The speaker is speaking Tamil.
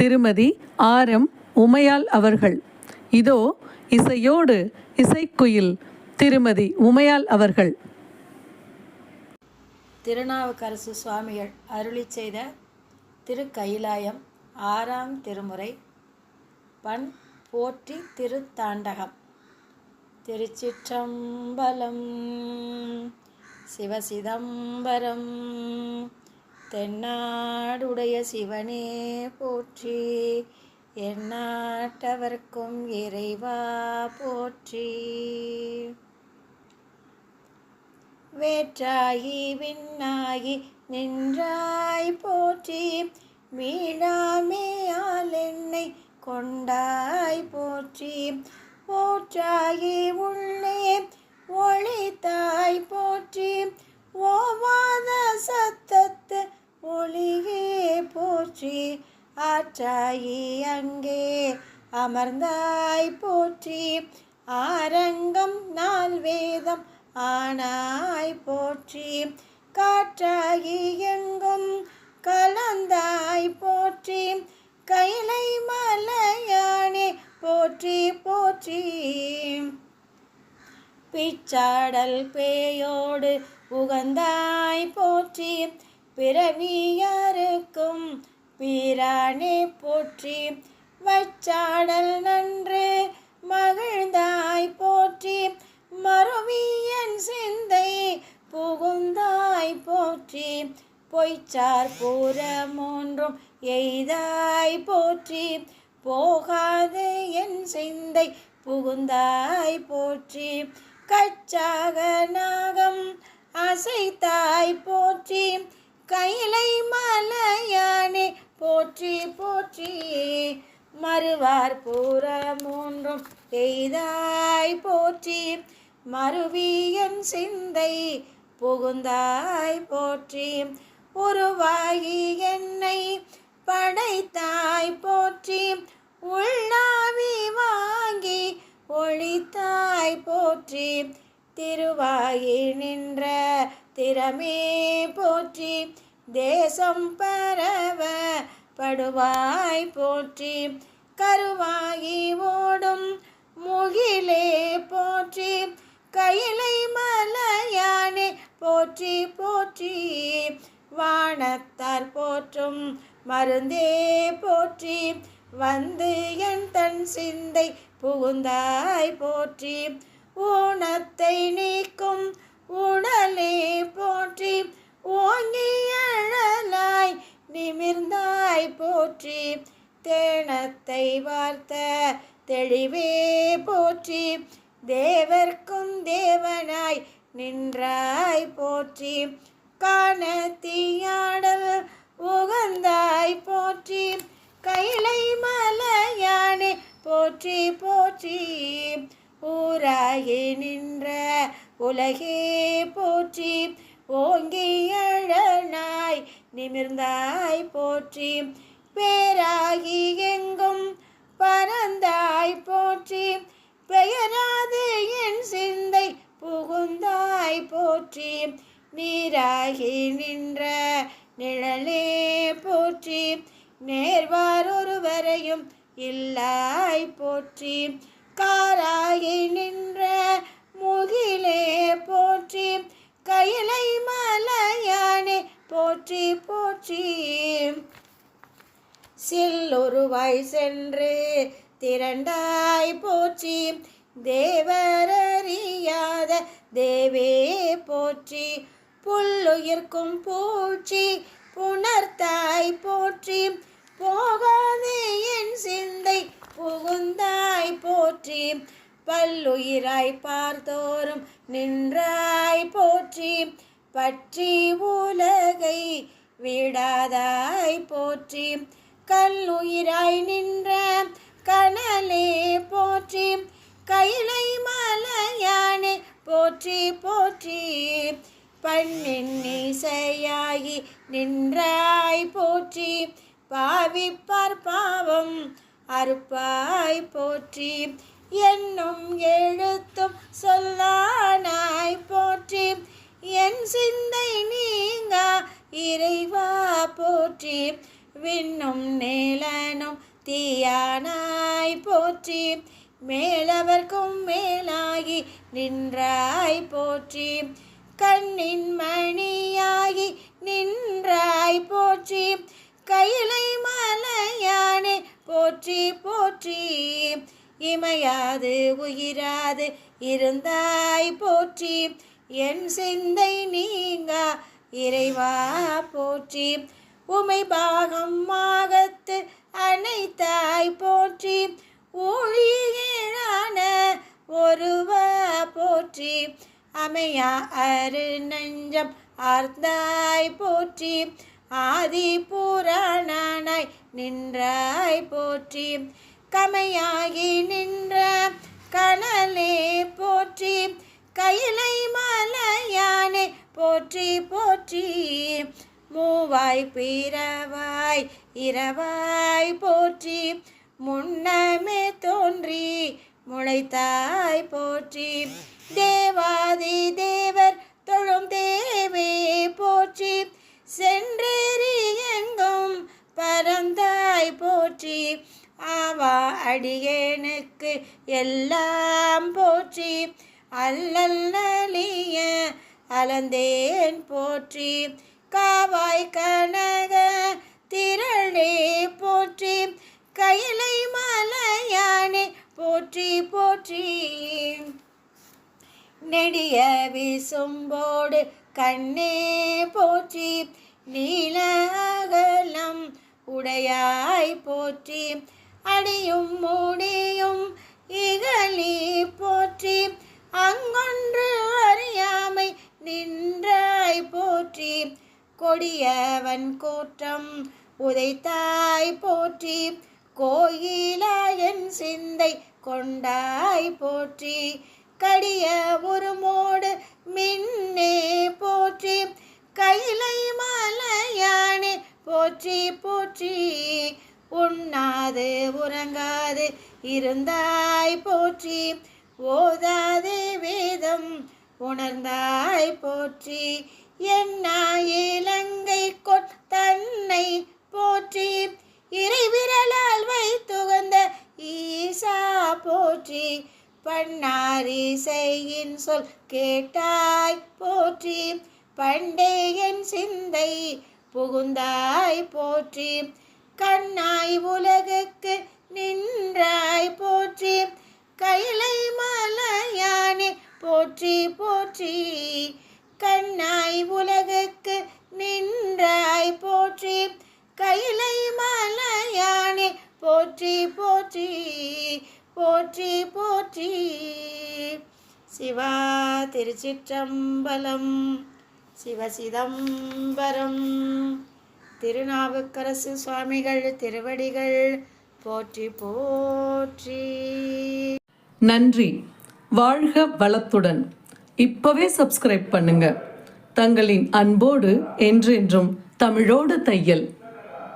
திருமதி ஆர் எம் உமையால் அவர்கள். இதோ இசையோடு இசைக்குயில் திருமதி உமையால் அவர்கள். திருநாவுக்கரசு சுவாமிகள் அருளி செய்த திருக்கயிலாயம் ஆறாம் திருமுறை பண் போற்றி திருத்தாண்டகம். திருச்சிற்றம்பலம் சிவசிதம்பரம் தென்னாடுடைய சிவனே போற்றி எந்நாட்டவர்க்கும் இறைவா போற்றி. வேற்றாகி விண்ணாகி நின்றாய் போற்றி மீளாமேயால் என்னை கொண்டாய் போற்றி. போற்றாகி உள்ளே ஒளித்தாய் போற்றி ஆற்றாயி அங்கே அமர்ந்தாய் போற்றி. ஆரங்கம் நால் வேதம் ஆனாய் போற்றி. காற்றாகி எங்கும் கலந்தாய் போற்றி. கைலை மலையானே போற்றி போற்றி. பிச்சாடல் பேயோடு உகந்தாய் போற்றி. பிறவியா பிரானே போற்றி வச்சாடல் நன்று மகிழ்ந்தாய் போற்றி மறுவியன் சிந்தை புகுந்தாய் போற்றி பொய்ச்சார் புறமொன்றும் எய்தாய் போற்றி போகாது என் சிந்தை புகுந்தாய் போற்றி கச்சாக நாகம் அசைத்தாய் போற்றி கைலை மலையானே போற்றி போற்றி. மறுவார் புறமூன்றும் எய்தாய் போற்றி. மறுவியன் சிந்தை புகுந்தாய் போற்றி. உருவாகி என்னை படைத்தாய் போற்றி. உள்ளாவி வாங்கி ஒழித்தாய் போற்றி. திருவாகி நின்ற திறமே போற்றி தேசம் பரவ படுவாய் போற்றி. கருவாகி ஓடும் முகிலே போற்றி கையிலை மலையானே போற்றி போற்றி. வானத்தார் போற்றும் மருந்தே போற்றி வந்து என் தன் சிந்தை புகுந்தாய் போற்றி. ஊனத்தை உகந்தாய் போற்றி. காணத்தியாடல் உகந்தாய் போற்றி. கைலை மலையானே போற்றி போற்றி. ஊராகி நின்ற உலகே போற்றி. ஓங்கி அழனாய் நிமிர்ந்தாய் போற்றி. பேராகி எங்கும் பரந்தாய் போற்றி. பெயராது என் சிந்தை புகுந்தாய் போற்றி நீராகி நின்ற நிழலே போற்றி நேர்வார் ஒருவரையும் இல்லாய் போற்றி காராகி நின்ற முகிலே போற்றி கையிலை மலையானே போற்றி போற்றி. சில்லுருவாய் சென்று திரண்டாய் போற்றி தேவரறியாத தேவே போற்றி புல்லுயிர்க்கும் பூச்சி புணர்த்தாய் போற்றி போகாதே என் சிந்தை புகுந்தாய் போற்றி பல்லுயிராய் பார்த்தோறும் நின்றாய் போற்றி பற்றி உலகை விடாதாய் போற்றி கல்லுயிராய் நின்ற கனலே போற்றி போற்றி. பண்ணின் நின்றாய் போற்றி. பாவிப்பார் பாவம் அறுப்பாய் போற்றி. என்னும் எழுத்தும் சொல்லானாய் போற்றி. என் சிந்தை நீங்க இறைவா போற்றி. விண்ணும் நேலனும் தீயானாய் போற்றி. மேலவர்க்கும் மேலாகி நின்றாய் போற்றி. கண்ணின் மணியாகி நின்றாய் போற்றி. கையிலை மலையானே போற்றி போற்றி. இமையாது உயிராது இருந்தாய் போற்றி. என் சிந்தை நீங்கா இறைவா போற்றி. உமை பாகம் மாகத்து அனைத்தாய் போற்றி. ஊழியேழான ஒருவ போற்றி அமையா அரு நெஞ்சம் ஆர்ந்தாய் போற்றி ஆதி புராணனாய் நின்றாய் போற்றி கமையாகி நின்ற கணலே போற்றி கையிலை மலையானே போற்றி போற்றி மூவாய் பிறவாய் இரவாய் போற்றி முன்னமே தோன்றி முளைத்தாய் போற்றி. தேவாதி தேவர் தொழும் தேவே போற்றி. சென்றேறி எங்கும் பரந்தாய் போற்றி. ஆவா அடியேனுக்கு எல்லாம் போற்றி. அல்லல் நலிய அலந்தேன் போற்றி. காவாய் கனக திரளே போற்றி. கைலை மலையானே போற்றி போற்றி. நெடிய விசும்போடு கண்ணே போற்றி. நீல அகலம் உடையாய் போற்றி. அடியும் முடியும் இகலி போற்றி. அங்கொன்று அறியாமை நின்றாய் போற்றி. கொடியவன் கோற்றம் உதைத்தாய் போற்றி. கோயிலாயன் சிந்தை கொண்டாய் போற்றி. கடிய உருமோடு மின்னே போற்றி. கைலை மலையானே போற்றி போற்றி. உண்ணாது உறங்காது இருந்தாய் போற்றி. ஓதாதே வேதம் உணர்ந்தாய் போற்றி. என்ன இலங்கை கொத்தன்னை போற்றி. இறைவிரலால் வைத்துகந்த ஈசா போற்றி பன்னாரிசையின் சொல் கேட்டாய் போற்றி பண்டே என் சிந்தை புகுந்தாய் போற்றி கண்ணாய் உலகுக்கு நின்றாய் போற்றி கைலை மலையானே போற்றி போற்றி கண்ணாய் உலகுக்கு நின்றாய் போற்றி கைலை போற்றி போற்றி போற்றி போற்றி. சிவா திருச்சிற்றம்பலம் சிவசிதம்பரம் திருநாவுக்கரசு சுவாமிகள் திருவடிகள் போற்றி போற்றி. நன்றி. வாழ்க வளத்துடன். இப்பவே சப்ஸ்கிரைப் பண்ணுங்க. தங்களின் அன்போடு என்றென்றும் தமிழோடு தையல்.